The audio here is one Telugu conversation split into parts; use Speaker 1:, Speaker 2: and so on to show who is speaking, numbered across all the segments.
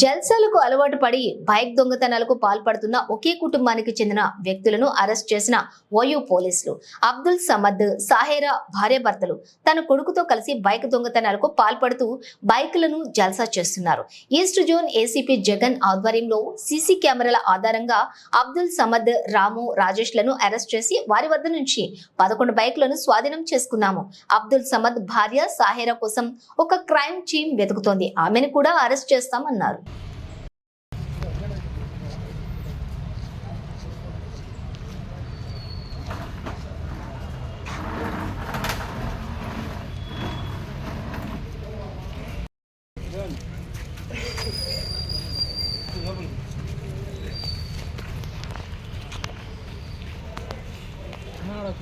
Speaker 1: జల్సాలకు అలవాటు పడి బైక్ దొంగతనాలకు పాల్పడుతున్న ఒకే కుటుంబానికి చెందిన వ్యక్తులను అరెస్ట్ చేసిన ఓయూ పోలీసులు. అబ్దుల్ సమద్ సాహేరా భార్యాభర్తలు తన కొడుకుతో కలిసి బైక్ దొంగతనాలకు పాల్పడుతూ బైక్లను జల్సా చేస్తున్నారు. ఈస్ట్ జోన్ ఏసీపీ జగన్ ఆధ్వర్యంలో సీసీ కెమెరాల ఆధారంగా అబ్దుల్ సమద్ రాము రాజేష్లను అరెస్ట్ చేసి వారి వద్ద నుంచి పదకొండు బైక్లను స్వాధీనం చేసుకున్నాము. అబ్దుల్ సమద్ భార్య సాహేరా కోసం ఒక క్రైమ్ టీమ్ వెతుకుతోంది. ఆమెను కూడా అరెస్ట్ చేస్తామన్నారు.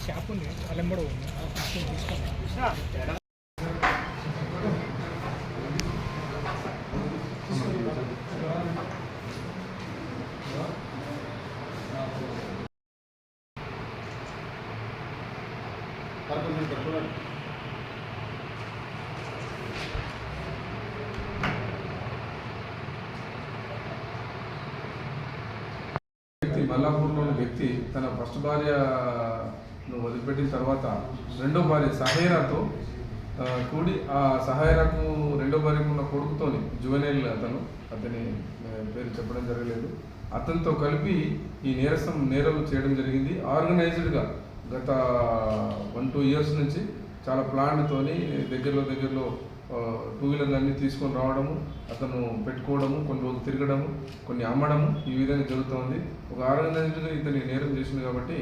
Speaker 2: షాప్ ఉంది. అల్లెంబడి ఉంది. తీసుకోండి
Speaker 3: వ్యక్తి మల్లాపూర్లోని వ్యక్తి తన ఫస్ట్ భార్యను వదిలిపెట్టిన తర్వాత రెండో భార్య సహేరాతో కూడి ఆ సహాయరాకు రెండో భార్యకు ఉన్న కొడుకుతోని జువెనైల్ అతను అతని పేరు చెప్పడం జరగలేదు. అతనితో కలిపి ఈ నేరసం నేరం చేయడం జరిగింది. ఆర్గనైజ్డ్గా గత వన్ టూ ఇయర్స్ నుంచి చాలా ప్లాన్తోని దగ్గరలో దగ్గరలో టూ వీలర్లన్నీ తీసుకొని రావడము అతను పెట్టుకోవడము కొన్ని రోజులు తిరగడము కొన్ని అమ్మడము ఈ విధంగా జరుగుతోంది. ఒక ఆర్గనైజ్డ్ ఇతని నేరం చేసింది కాబట్టి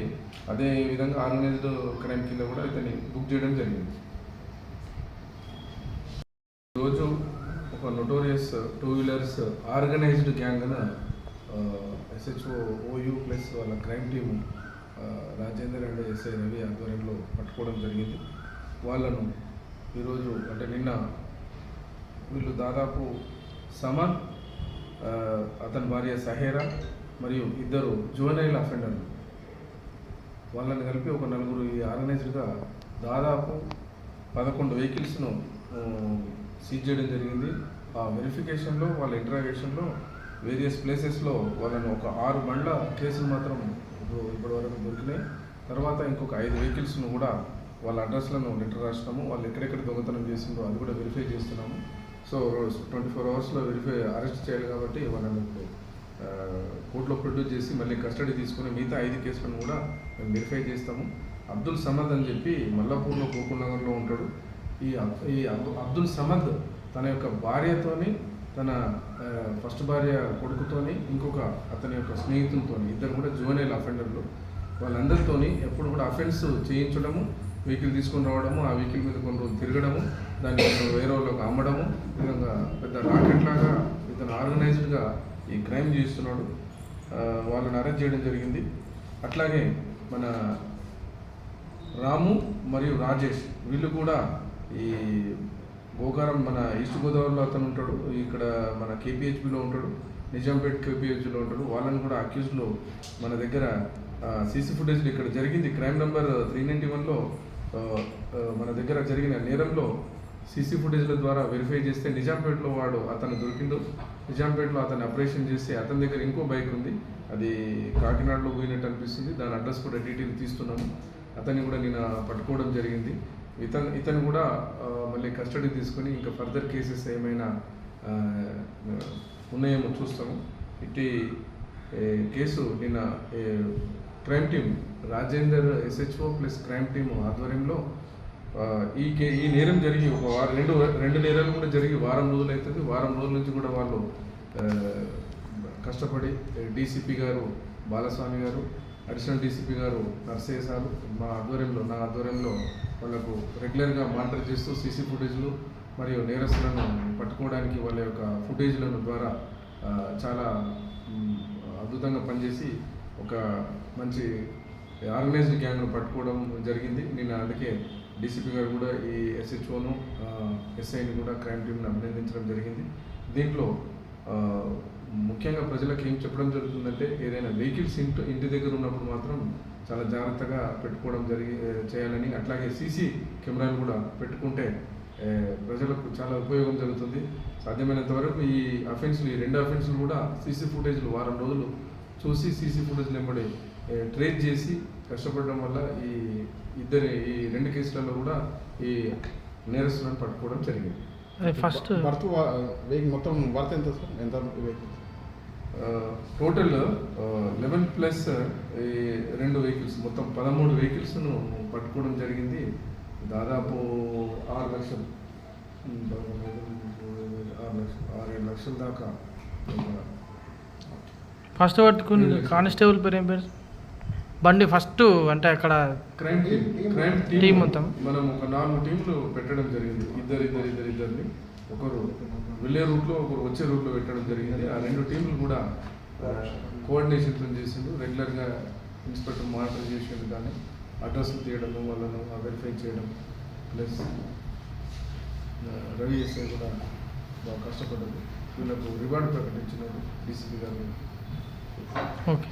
Speaker 3: అదే విధంగా ఆర్గనైజ్డ్ క్రైమ్ కింద కూడా ఇతని బుక్ చేయడం జరిగింది. రోజు ఒక notorious two wheelers organized gang SHO OU plus వాళ్ళ crime team Rajender and SI Ravi ఆధ్వర్యంలో పట్టుకోవడం జరిగింది. వాళ్ళను ఈరోజు అంటే నిన్న వీళ్ళు దాదాపు సమన్ అతని భార్య సహేరా మరియు ఇద్దరు జువనైల్ అఫెండర్లు. వాళ్ళని కలిపి ఒక నలుగురు ఈ ఆర్గనైజ్డ్గా దాదాపు పదకొండు వెహికల్స్ను సీజ్ చేయడం జరిగింది. ఆ వెరిఫికేషన్లో వాళ్ళ ఇంటరాగేషన్లో వేరియస్ ప్లేసెస్లో వాళ్ళని ఒక ఆరు బండ్ల కేసులు మాత్రం ఇప్పుడు ఇప్పటివరకు దొరికినాయి. తర్వాత ఇంకొక ఐదు వెహికల్స్ను కూడా వాళ్ళ అడ్రస్లను లెటర్ రాసినాము వాళ్ళు ఎక్కడెక్కడ దొంగతనం చేసిందో అది కూడా వెరిఫై చేస్తున్నాము. సో ట్వంటీ ఫోర్ అవర్స్లో వెరిఫై అరెస్ట్ చేయాలి కాబట్టి వాళ్ళని కోర్టులో ప్రొడ్యూస్ చేసి మళ్ళీ కస్టడీ తీసుకుని మిగతా ఐదు కేసులను కూడా మేము వెరిఫై చేస్తాము. అబ్దుల్ సమద్ అని చెప్పి మల్లాపూర్లో గోకుల్ నగర్లో ఉంటాడు. ఈ ఈ అబ్- అబ్దుల్ సమద్ తన యొక్క భార్యతోని తన ఫస్ట్ భార్య కొడుకుతోని ఇంకొక అతని యొక్క స్నేహితులతోని ఇద్దరు కూడా జూనియర్ అఫెండర్లు వాళ్ళందరితోని ఎప్పుడు కూడా అఫెన్స్ చేయించడము వెహికల్ తీసుకొని రావడము ఆ వెహికల్ మీద కొన్ని రోజులు తిరగడము దాన్ని వేరే వాళ్ళకి అమ్మడము ఈ విధంగా పెద్ద రాకెట్ లాగా ఇతను విధంగా ఈ క్రైమ్ చేస్తున్నాడు. వాళ్ళని అరెస్ట్ చేయడం జరిగింది. అట్లాగే మన రాము మరియు రాజేష్ వీళ్ళు కూడా ఈ గోకారం మన ఈస్ట్ గోదావరిలో అతను ఉంటాడు. ఇక్కడ మన కేపీహెచ్బిలో ఉంటాడు. నిజాంపేట్ కేపీహెచ్బిలో ఉంటాడు. వాళ్ళని కూడా అక్యూజ్లో మన దగ్గర సీసీ ఫుటేజ్లో ఇక్కడ జరిగింది. క్రైమ్ నెంబర్ త్రీ నైంటీ వన్లో మన దగ్గర జరిగిన నేరంలో సీసీ ఫుటేజ్ల ద్వారా వెరిఫై చేస్తే నిజాంపేటలో వాడు అతను దొరికిండు. నిజాంపేటలో అతను ఆపరేషన్ చేసి అతని దగ్గర ఇంకో బైక్ ఉంది. అది కాకినాడలో పోయినట్టు అనిపిస్తుంది. దాని అడ్రస్ కూడా డీటెయిల్ తీస్తున్నాము అతన్ని కూడా నేను పట్టుకోవడం జరిగింది. ఇతను ఇతను కూడా మళ్ళీ కస్టడీ తీసుకొని ఇంకా ఫర్దర్ కేసెస్ ఏమైనా ఉన్నాయేమో చూస్తాము. ఇట్టి కేసు నిన్న crime team Rajender SHO plus crime team ఆధ్వర్యంలో ఈ కే ఈ నేరం జరిగి ఒక వారం రెండు రెండు నేరాలు కూడా జరిగి వారం రోజులు అవుతుంది వారం రోజుల నుంచి కూడా వాళ్ళు కష్టపడి డీసీపీ గారు బాలస్వామి గారు అడిషనల్ డీసీపీ గారు నర్సయ్య సారు మా ఆధ్వర్యంలో నా ఆధ్వర్యంలో వాళ్ళకు రెగ్యులర్గా మానిటర్ చేస్తూ సీసీ ఫుటేజ్లు మరియు నేరస్తులను పట్టుకోవడానికి వాళ్ళ యొక్క ఫుటేజ్లను ద్వారా చాలా అద్భుతంగా పనిచేసి ఒక మంచి ఆర్గనైజ్డ్ గ్యాంగ్ను పట్టుకోవడం జరిగింది. నేను అందుకే డీసీపీ గారు కూడా ఈ ఎస్హెచ్ఓను ఎస్ఐని కూడా క్రైమ్ టీంని అభినందించడం జరిగింది. దీంట్లో ముఖ్యంగా ప్రజలకు ఏం చెప్పడం జరుగుతుందంటే ఏదైనా వెహికల్స్ ఇంటి ఇంటి దగ్గర ఉన్నప్పుడు మాత్రం చాలా జాగ్రత్తగా పెట్టుకోవడం జరిగి చేయాలని అట్లాగే సీసీ కెమెరాలు కూడా పెట్టుకుంటే ప్రజలకు చాలా ఉపయోగం జరుగుతుంది. సాధ్యమైనంత వరకు ఈ అఫెన్స్లు ఈ రెండు అఫెన్స్లు కూడా సీసీ ఫుటేజ్లు వారం రోజులు చూసి సీసీ ఫుటేజ్లు వెంబడి ట్రేస్ చేసి కష్టపడడం వల్ల ఈ ఇద్దరి ఈ రెండు కేసులలో కూడా ఈ నేరస్తులను పట్టుకోవడం జరిగింది.
Speaker 4: ఫస్ట్
Speaker 5: బర్త్ వెహికల్ మొత్తం బర్త్ ఎంత సార్? ఎంత వెహికల్?
Speaker 3: టోటల్ లెవెన్ ప్లస్ ఈ రెండు వెహికల్స్ మొత్తం పదమూడు వెహికల్స్ను పట్టుకోవడం జరిగింది. దాదాపు ఆరు లక్షలు. ఆరు లక్షలు ఆరు ఏడు లక్షల దాకా.
Speaker 4: ఫస్ట్ పట్టుకుని కానిస్టేబుల్ పేరు ఏం పేరు? బండి ఫస్ట్ అంటే అక్కడ టీం మొత్తం.
Speaker 3: మనం ఒక నాలుగు టీంలు పెట్టడం జరిగింది. ఇద్దరు ఇద్దరు ఇద్దరు ఇద్దరిని. ఒకరు వెళ్ళే రూట్లో ఒకరు వచ్చే రూట్లో పెట్టడం జరిగింది. ఆ రెండు టీంలు కూడా కోఆర్డినేషన్తో చేసిండు. రెగ్యులర్గా ఇన్స్పెక్టర్ మానిటర్ చేసేది కానీ అడ్రస్లు తీయడము వాళ్ళను వెరిఫై చేయడం. ప్లస్ రవి ఎస్ఐ కూడా బాగా కష్టపడ్డది వీళ్ళకు రివార్డు ప్రకటించినారు. డీసీపీ గారు.
Speaker 4: ఓకే